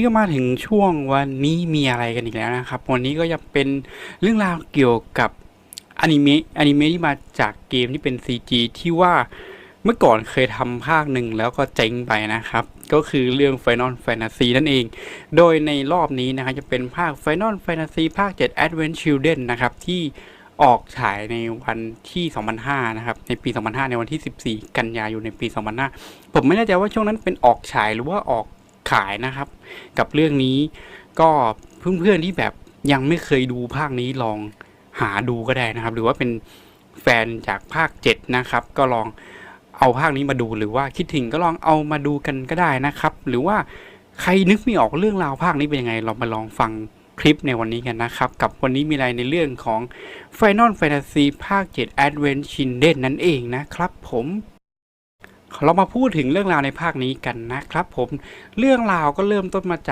นี่ก็มาถึงช่วงวันนี้มีอะไรกันอีกแล้วนะครับ วันนี้ก็จะเป็นเรื่องราวเกี่ยวกับอนิเมะอนิเมะที่มาจากเกมที่เป็น CG ที่ว่าเมื่อก่อนเคยทำภาคหนึ่งแล้วก็เจ๊งไปนะครับ ก็คือเรื่อง Final Fantasy นั่นเอง โดยในรอบนี้นะครับจะเป็นภาค Final Fantasy ภาค 7 Advent Children นะครับ ที่ออกฉายในวันที่ 2005 นะครับ ในปี 2005 ในวันที่ 14 กันยายนในปี 2005 ผมไม่แน่ใจว่าช่วงนั้นเป็นออกฉายหรือว่าออก ขายนะครับ กับเรื่องนี้ก็เพื่อนๆที่แบบยังไม่เคยดูภาคนี้ลองหาดูก็ได้นะครับ หรือว่าเป็นแฟนจากภาค 7 นะครับ ก็ลองเอาภาคนี้มาดูหรือว่าคิดถึงก็ลองเอามาดูกันก็ได้นะครับ หรือว่าใครนึกไม่ออกเรื่องราวภาคนี้เป็นยังไง เรามาลองฟังคลิปในวันนี้กันนะครับ กับวันนี้มีอะไรในเรื่องของ Final Fantasy ภาค 7 Advent Children นั่นเองนะครับผม เรามาพูดถึงเรื่องราวในภาคนี้กันนะครับผมเรื่องราวก็เริ่มต้นมาจาก